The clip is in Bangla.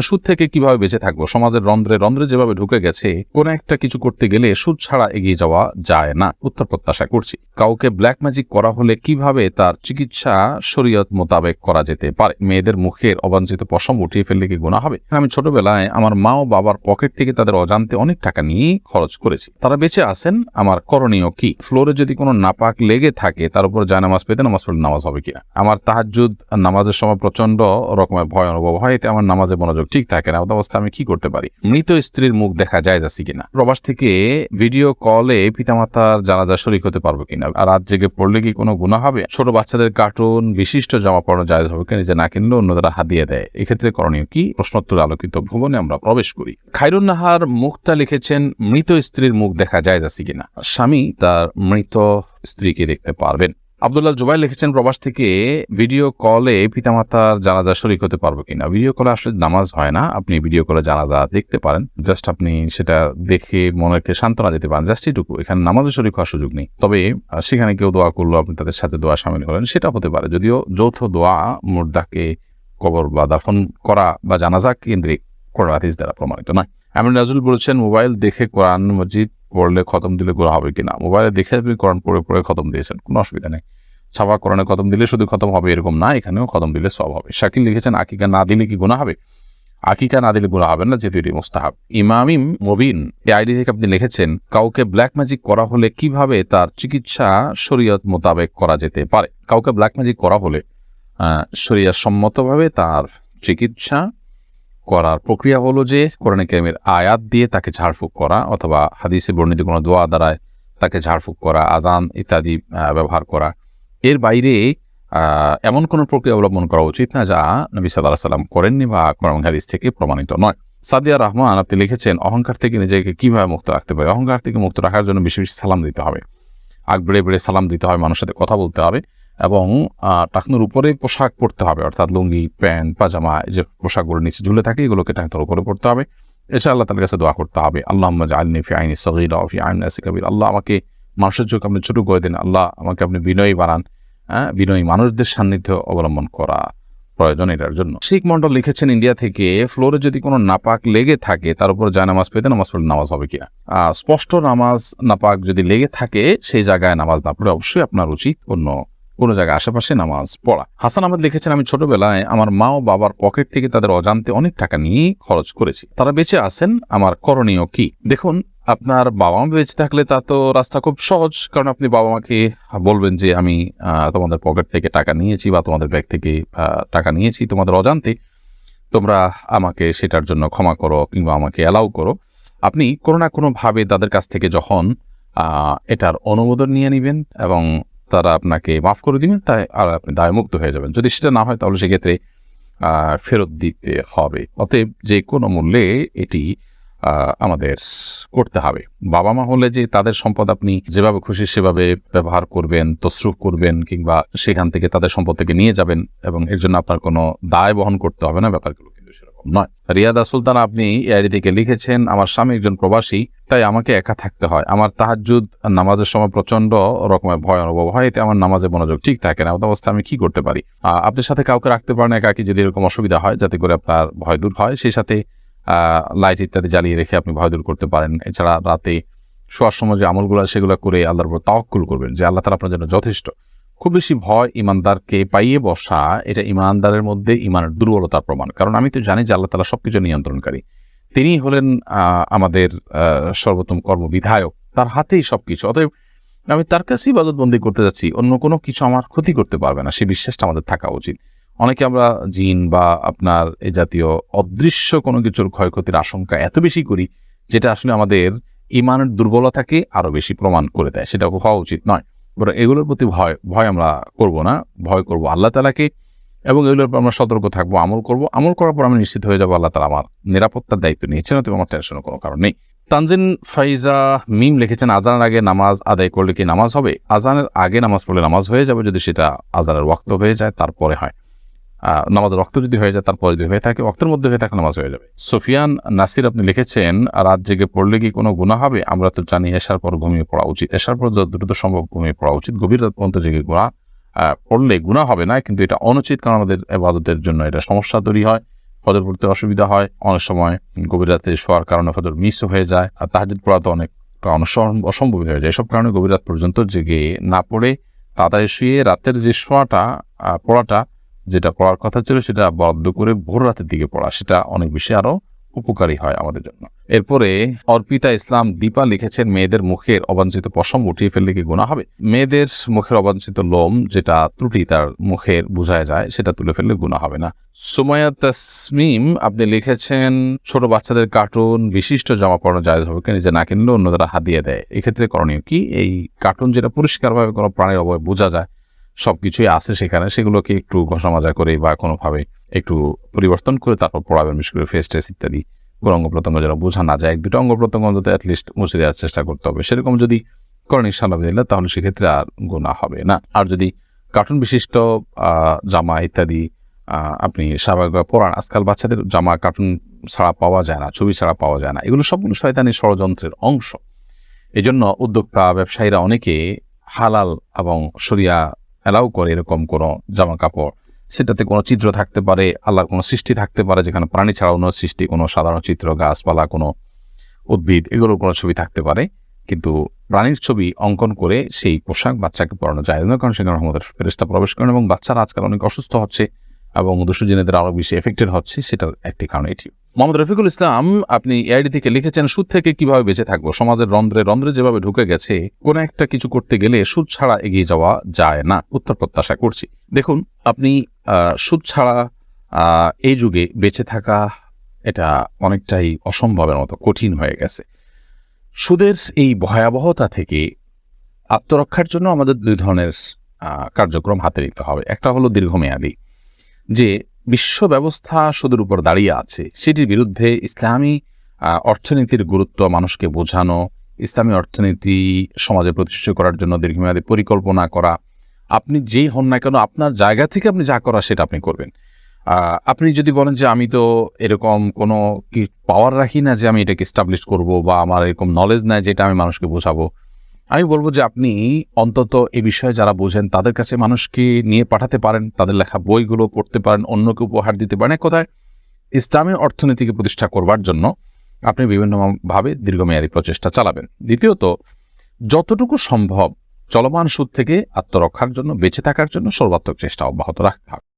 সুদ থেকে কীভাবে বেঁচে থাকব? সমাজের রন্ধ্রে রন্ধ্রে যেভাবে ঢুকে গেছে, কোন একটা কিছু করতে গেলে সুদ ছাড়া এগিয়ে যাওয়া যায় না। উত্তর প্রত্যাশা করছি। কাউকে ব্ল্যাক ম্যাজিক করা হলে কীভাবে তার চিকিৎসা শরীয়ত মোতাবেক করা যেতে পারে? মেয়েদের মুখের অবাঞ্ছিত পশম উঠিয়ে ফেললে কি গুণা হবে? আমি ছোটবেলায় আমার মা ও বাবার পকেট থেকে তাদের অজান্তে অনেক টাকা নিয়ে খরচ করেছি। তারা বেঁচে আছেন, আমার করণীয় কি? ফ্লোরে যদি কোনো নাপাক লেগে থাকে, তার উপর যায় নামাজ পেতে নামাজ পড়লে নামাজ হবে কিনা? আমার তাহাজুদ নামাজের সময় প্রচণ্ড রকমের ভয় অনুভব হয় এতে আমার নামাজে মনোযোগ ঠিক থাকে না অবস্থা আমি কি করতে পারি? মৃত স্ত্রীর মুখ দেখা যায় যাচ্ছে কিনা? প্রবাস থেকে ভিডিও কলে পিতামাতার জানাজা শরিক হতে পারব কিনা? আর রাত জেগে পড়লে কি কোনো গুণা হবে? ছোট বাচ্চাদের কার্টুন, বিশিষ্ট জামা পড়ানো যায় হবে কিনা? যে না কিনলে অন্যরা হাত দিয়ে দেয়। এক্ষেত্রে করণীয় কি? প্রশ্নোত্তর আলোকিত ভুবনে আমরা প্রবেশ করি। খাইরুন নাহার মুখটা লিখেছেন, মৃত স্ত্রীর মুখ দেখা যায় যাচ্ছে কিনা? স্বামী তার মৃত স্ত্রীকে দেখতে পারবেন। আবদুল্লাহ জুবাই লিখেছেন, প্রবাস থেকে ভিডিও কলে পিতামাতার জানাজা শরিক হতে পারব কিনা? ভিডিও কলে আসলে নামাজ হয় না, আপনি ভিডিও কলে জানাজা দেখতে পারেন। জাস্ট আপনি সেটা দেখে মনেকে সান্ত্বনা দিতে পারেন জাস্ট এটুকু। এখানে নামাজে শরিক হওয়ার সুযোগ নেই। তবে সেখানে কেউ দোয়া করল, আপনি তাদের সাথে দোয়া সামিল হলেন, সেটা হতে পারে। যদিও যৌথ দোয়া মুর্দাকে কবর বা দাফন করা বা জানাজা কেন্দ্রিক কোরআন দ্বারা প্রমাণিত নয়। এমন নাজুল বলেছেন, মোবাইল দেখে কোরআন মসজিদ পড়লে খতম দিলে গোড়া হবে কিনা? মোবাইলে দেখে আপনি কোরআন পড়ে পড়ে খতম দিয়েছেন কোনো অসুবিধা নেই। ছাপা কোরআনে খতম দিলে শুধু খতম হবে এরকম না এখানেও খতম দিলে সব হবে। শাকিল লিখেছেন আকিকা না দিলে কি গুণা হবে? আকিকা না দিলে গুণা হবে না যেহেতু এটি মোস্তাহাব। ইমামিম মবিন এই আইডি থেকে আপনি লিখেছেন কাউকে ব্ল্যাক ম্যাজিক করা হলে কীভাবে তার চিকিৎসা শরীয়ত মোতাবেক করা যেতে পারে? কাউকে ব্ল্যাক ম্যাজিক করা হলে আহ, শরিয়া সম্মতভাবে তার চিকিৎসা করার প্রক্রিয়া হলো যে কোরআন কারিমের আয়াত দিয়ে তাকে ঝাড়ফুঁক করা অথবা হাদিসে বর্ণিত কোনো দোয়া দ্বারায় তাকে ঝাড়ফুঁক করা আজান ইত্যাদি ব্যবহার করা। এর বাইরে এমন কোনো প্রক্রিয়া অবলম্বন করা উচিত না যা নবী সাল্লাহ সাল্লাম করেননি বা কোরআন হাদিস থেকে প্রমাণিত নয়। সাদিয়া রহমান আপনি লিখেছেন, অহংকার থেকে নিজেকে কীভাবে মুক্ত রাখতে পারে? অহংকার থেকে মুক্ত রাখার জন্য বেশি বেশি সালাম দিতে হবে। আগ বেড়ে বেড়ে সালাম দিতে হবে, মানুষের সাথে কথা বলতে হবে। এবং টাকনুর উপরে পোশাক পরতে হবে, অর্থাৎ লুঙ্গি, প্যান্ট, পাজামা যে পোশাকগুলো নিচে ঝুলে থাকে, এগুলোকে টাকনুর উপরে পড়তে হবে। এছাড়া আল্লাহ তার কাছে দোয়া করতে হবে আল্লাহ আলনি ফি আইনি সগিরা ফি আইন আসি কবির আল্লাহ আমাকে মানুষের চোখ আপনি ছোট করে দিন, আল্লাহ আমাকে আপনি বিনয়ী বানান হ্যাঁ বিনয়ী মানুষদের সান্নিধ্য অবলম্বন করা প্রয়োজন এটার জন্য। শিখ মন্ডল লিখেছেন ইন্ডিয়া থেকে, ফ্লোরে যদি কোনো নাপাক লেগে থাকে, তার উপর যায় নামাজ পেতে নামাজ পড়লে নামাজ হবে কিনা? স্পষ্ট নামাজ নাপাক যদি লেগে থাকে, সেই জায়গায় নামাজ না পড়ে অবশ্যই আপনার উচিত অন্য কোনো জায়গায় আশেপাশে নামাজ পড়া। হাসান আহমেদ লিখেছেন, আমি ছোটবেলায় আমার মা ও বাবার পকেট থেকে তাদের অজান্তে অনেক টাকা নিয়ে খরচ করেছি। তারা বেঁচে আছেন, আমার করণীয় কি? দেখুন, আপনার বাবা মা বেঁচে থাকলে তা তো রাস্তা খুব সহজ, কারণ আপনি বাবা মাকে বলবেন যে, আমি তোমাদের পকেট থেকে টাকা নিয়েছি বা তোমাদের ব্যাগ থেকে টাকা নিয়েছি তোমাদের অজান্তে। তোমরা আমাকে সেটার জন্য ক্ষমা করো কিংবা আমাকে অ্যালাউ করো। আপনি কোনো না কোনোভাবে তাদের কাছ থেকে যখন এটার অনুমোদন নিয়ে নেবেন এবং তারা আপনাকে মাফ করে দিবেন, তাই আর আপনি দায়মুক্ত হয়ে যাবেন। যদি সেটা না হয় তাহলে সেক্ষেত্রে ফেরত দিতে হবে। অতএব যে কোনো মূল্যে এটি আমাদের করতে হবে। বাবা মা হলে যে তাদের সম্পদ আপনি যেভাবে খুশি সেভাবে ব্যবহার করবেন তসরুফ করবেন, কিংবা সেখান থেকে তাদের সম্পদ থেকে নিয়ে যাবেন এবং এর জন্য আপনার কোনো দায় বহন করতে হবে না ব্যাপারগুলো কিন্তু নয়। রিয়াদা সুলতান, আপনি এআইডি থেকে লিখেছেন, আমার স্বামী একজন প্রবাসী, তাই আমাকে একা থাকতে হয়। আমার তাহাজুদ নামাজের সময় প্রচণ্ড রকমের ভয় অনুভব হয়, এতে আমার নামাজে মনোযোগ ঠিক থাকে না। অবস্থা আমি কি করতে পারি? আপনার সাথে কাউকে রাখতে পারেন একাকি যদি এরকম অসুবিধা হয়, যাতে করে আপনার ভয় দূর হয়। সেই সাথে লাইট ইত্যাদি জ্বালিয়ে রেখে আপনি ভয় দূর করতে পারেন। এছাড়া রাতে শোয়ার সময় যে আমলগুলো সেগুলো করে আল্লাহর উপর তাওয়াক্কুল করবেন, যে আল্লাহ তালা আপনার জন্য যথেষ্ট। খুব বেশি ভয় ইমানদারকে পাইয়ে বসা, এটা ইমানদারের মধ্যে ইমানের দুর্বলতার প্রমাণ। কারণ আমি তো জানি যে আল্লাহ তালা সব কিছু নিয়ন্ত্রণকারী। তিনি হলেন আমাদের সর্বোত্তম কর্মবিধায়ক। তার হাতেই সব কিছু অতএব আমি তার কাছেই ইবাদতবন্দি করতে যাচ্ছি। অন্য কোনো কিছু আমার ক্ষতি করতে পারবে না। সে বিশ্বাসটা আমাদের থাকা উচিত। অনেকে আমরা জিন বা আপনার এ জাতীয় অদৃশ্য কোনো কিছুর ক্ষয়ক্ষতির আশঙ্কা এত বেশি করি, যেটা আসলে আমাদের ইমানের দুর্বলতাকে আরও বেশি প্রমাণ করে দেয়। সেটা হওয়া উচিত নয়। বরং এগুলোর প্রতি ভয় ভয় আমরা করব না, ভয় করব আল্লাহ তালাকে এবং এগুলোর উপর আমরা সতর্ক থাকব, আমল করব। আমল করার পর আমি নিশ্চিত হয়ে যাব আল্লাহ তালা আমার নিরাপত্তার দায়িত্ব নিয়েছেন, অতএব আমার টেনশনের কোনো কারণ নেই। তানজিন ফাইজা মিম লিখেছেন, আজানের আগে নামাজ আদায় করলে কি নামাজ হবে? আজানের আগে নামাজ পড়লে নামাজ হয়ে যাবে, যদি সেটা আজানের ওয়াক্ত হয়ে যায়, তারপরে হয়। আহ, নামাজের রক্ত যদি হয়ে যায় তারপরে যদি হয়ে থাকে রক্তের মধ্যে হয়ে থাকে নামাজ হয়ে যাবে। সোফিয়ান নাসির আপনি লিখেছেন রাত জেগে পড়লে কি কোনো গুণা হবে? আমরা তো জানি এসার পর ঘুমিয়ে পড়া উচিত। এসার পর দ্রুত সম্ভব ঘুমিয়ে পড়া উচিত। গভীর রাত পর্যন্ত জেগে গুণা পড়লে গুণা হবে না কিন্তু এটা অনুচিত কারণ আমাদের এবাদতের জন্য এটা সমস্যা তৈরি হয় ফজর পড়তে অসুবিধা হয় অনেক সময় গভীর রাতে শোয়ার কারণে ফজর মিস হয়ে যায় আর তাহাজুদ পড়া তো অনেক অসম্ভব হয়ে যায়। এসব কারণে গভীর রাত পর্যন্ত জেগে না পড়ে তাড়াতাড়ি শুয়ে রাতের যে শোয়াটা পড়াটা যেটা পড়ার কথা ছিল সেটা বরাদ্দ করে ভোর রাতের দিকে পড়া, সেটা অনেক বেশি আরও উপকারী হয় আমাদের জন্য। এরপরে অর্পিতা ইসলাম দীপা লিখেছেন, মেয়েদের মুখের অবাঞ্ছিত পশম উঠিয়ে ফেললে কি গুণা হবে? মেয়েদের মুখের অবাঞ্ছিত লোম যেটা ত্রুটি তার মুখের বোঝায় যায়, সেটা তুলে ফেললে গুণা হবে না। সুমাইয়া তাসমিম, আপনি লিখেছেন, ছোট বাচ্চাদের কার্টুন, বিশিষ্ট জামা পড়ানো যায় হবে নিজে না কিনলে অন্যরা হাতিয়ে দেয় এক্ষেত্রে করণীয় কি? এই কার্টুন যেটা পরিষ্কারভাবে কোনো প্রাণীর অবয় বোঝা যায় সবকিছুই আছে সেখানে, সেগুলোকে একটু ঘষা মাজা করে বা কোনোভাবে একটু পরিবর্তন করে তারপর পড়াবেন, বিশেষ করে ফেস টেস ইত্যাদি। কোনো অঙ্গ প্রত্যঙ্গ যেন বোঝা না যায়, এক দুটো অঙ্গ প্রত্যঙ্গ অন্তত অ্যাটলিস্ট মুছে দেওয়ার চেষ্টা করতে হবে। সেরকম যদি করেন ইনশাল্লাহ তাহলে সেক্ষেত্রে আর গোনা হবে না। আর যদি কার্টুন বিশিষ্ট জামা ইত্যাদি আপনি স্বাভাবিকভাবে পড়ান, আজকাল বাচ্চাদের জামা কার্টুন ছাড়া পাওয়া যায় না, ছবি ছাড়া পাওয়া যায় না। এগুলো সবগুলো শয়তানি ষড়যন্ত্রের অংশ। এই জন্য উদ্যোক্তা, ব্যবসায়ীরা অনেকে হালাল এবং সরিয়া অ্যালাউ করে এরকম কোনো জামা কাপড় সেটাতে কোনো চিত্র থাকতে পারে, আল্লাহর কোনো সৃষ্টি থাকতে পারে, যেখানে প্রাণী ছাড়া অন্য সৃষ্টি, কোনো সাধারণ চিত্র, গাছপালা, কোনো উদ্ভিদ, এগুলোর কোনো ছবি থাকতে পারে। কিন্তু প্রাণীর ছবি অঙ্কন করে সেই পোশাক বাচ্চাকে পরানো যায় না, কারণ সেখানে আমাদের ফেরেস্তা প্রবেশ করেন এবং বাচ্চারা আজকাল অনেক অসুস্থ হচ্ছে। এবং দুষ্টজিনেদের আরও বেশি এফেক্টেড হচ্ছে, সেটার একটি কারণ এটি। মোহাম্মদ রফিকুল ইসলাম, আপনি এআইডি থেকে লিখেছেন, সুদ থেকে কীভাবে বেঁচে থাকব? সমাজের রন্ধ্রে রন্ধ্রে যেভাবে ঢুকে গেছে, কোন একটা কিছু করতে গেলে সুদ ছাড়া এগিয়ে যাওয়া যায় না, উত্তর প্রত্যাশা করছি। দেখুন, আপনি সুদ ছাড়া এই যুগে বেঁচে থাকা এটা অনেকটাই অসম্ভবের মতো কঠিন হয়ে গেছে। সুদের এই ভয়াবহতা থেকে আত্মরক্ষার জন্য আমাদের দুই ধরনের কার্যক্রম হাতে নিতে হবে। একটা হলো দীর্ঘমেয়াদী। যে বিশ্ব ব্যবস্থা সুদের উপর দাঁড়িয়ে আছে, সেটির বিরুদ্ধে ইসলামী অর্থনীতির গুরুত্ব মানুষকে বোঝানো, ইসলামী অর্থনীতি সমাজে প্রতিষ্ঠিত করার জন্য দীর্ঘমেয়াদী পরিকল্পনা করা। আপনি যেই হন না কেন, আপনার জায়গা থেকে আপনি যা করা সেটা আপনি করবেন। আপনি যদি বলেন যে আমি তো এরকম কোনো কি পাওয়ার রাখি না যে আমি এটাকে স্টাবলিশ করব বা আমার এরকম নলেজ নাই যেটা আমি মানুষকে বোঝাবো আমি বলব যে আপনি অন্তত এই বিষয়ে যারা বোঝেন, তাদের কাছে মানুষকে নিয়ে পাঠাতে পারেন, তাদের লেখা বইগুলো পড়তে পারেন, অন্যকে উপহার দিতে পারেন। এক কথায়, ইসলামী অর্থনীতিকে প্রতিষ্ঠা করবার জন্য আপনি বিভিন্নভাবে দীর্ঘমেয়াদী প্রচেষ্টা চালাবেন। দ্বিতীয়ত, যতটুকু সম্ভব চলমান সুদ থেকে আত্মরক্ষার জন্য, বেঁচে থাকার জন্য সর্বাত্মক চেষ্টা অব্যাহত রাখতে হবে।